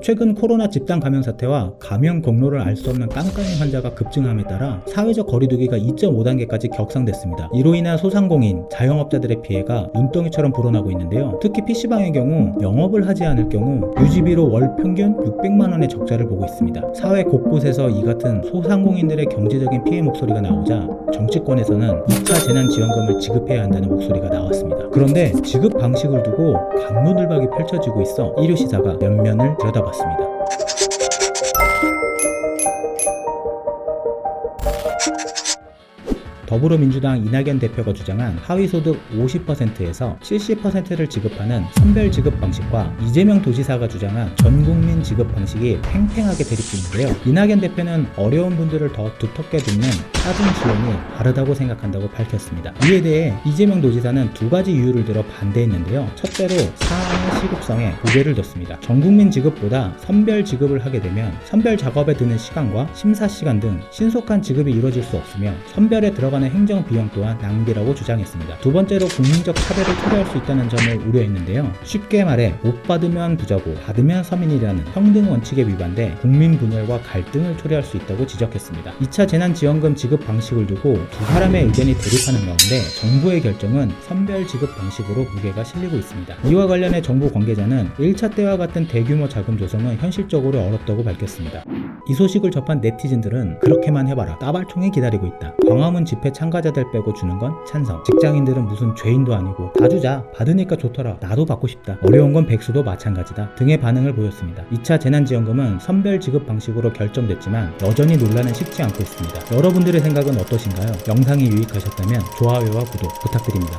최근 코로나 집단 감염 사태와 감염 경로를 알 수 없는 깜깜이 환자가 급증함에 따라 사회적 거리두기가 2.5단계까지 격상됐습니다. 이로 인한 소상공인, 자영업자들의 피해가 눈덩이처럼 불어나고 있는데요. 특히 PC방의 경우 영업을 하지 않을 경우 유지비로 월 평균 600만 원의 적자를 보고 있습니다. 사회 곳곳에서 이 같은 소상공인들의 경제적인 피해 목소리가 나오자 정치권에서는 2차 재난지원금을 지급해야 한다는 목소리가 나왔습니다. 그런데 지급 방식을 두고 강로들박이 펼쳐지고 있어 일요시사가 면면을 들여다봤습니다. 올라갔습니다. 더불어민주당 이낙연 대표가 주장한 하위소득 50%에서 70%를 지급하는 선별 지급 방식과 이재명 도지사가 주장한 전국민 지급 방식이 팽팽하게 대립 중인데요. 이낙연 대표는 어려운 분들을 더 두텁게 돕는 따진 지원이 다르다고 생각한다고 밝혔습니다. 이에 대해 이재명 도지사는 두 가지 이유를 들어 반대했는데요. 첫째로 사안의 시급성에 고개를 뒀습니다. 전국민 지급보다 선별 지급을 하게 되면 선별 작업에 드는 시간과 심사 시간 등 신속한 지급이 이루어질 수 없으며 선별에 들어가는 행정 비용 또한 낭비라고 주장했습니다. 두 번째로 국민적 차별을 초래할 수 있다는 점을 우려했는데요. 쉽게 말해 못 받으면 부자고 받으면 서민이라는 평등 원칙에 위반돼 국민 분열과 갈등을 초래할 수 있다고 지적했습니다. 2차 재난지원금 지급 방식을 두고 두 사람의 의견이 대립하는 가운데 정부의 결정은 선별 지급 방식으로 무게가 실리고 있습니다. 이와 관련해 정부 관계자는 1차 때와 같은 대규모 자금 조성은 현실적으로 어렵다고 밝혔습니다. 이 소식을 접한 네티즌들은 그렇게만 해봐라. 따발총에 기다리고 있다. 광화문 집회 참가자들 빼고 주는 건 찬성. 직장인들은 무슨 죄인도 아니고 다 주자. 받으니까 좋더라. 나도 받고 싶다. 어려운 건 백수도 마찬가지다. 등의 반응을 보였습니다. 2차 재난지원금은 선별 지급 방식으로 결정됐지만 여전히 논란은 식지 않고 있습니다. 여러분들의 생각은 어떠신가요? 영상이 유익하셨다면 좋아요와 구독 부탁드립니다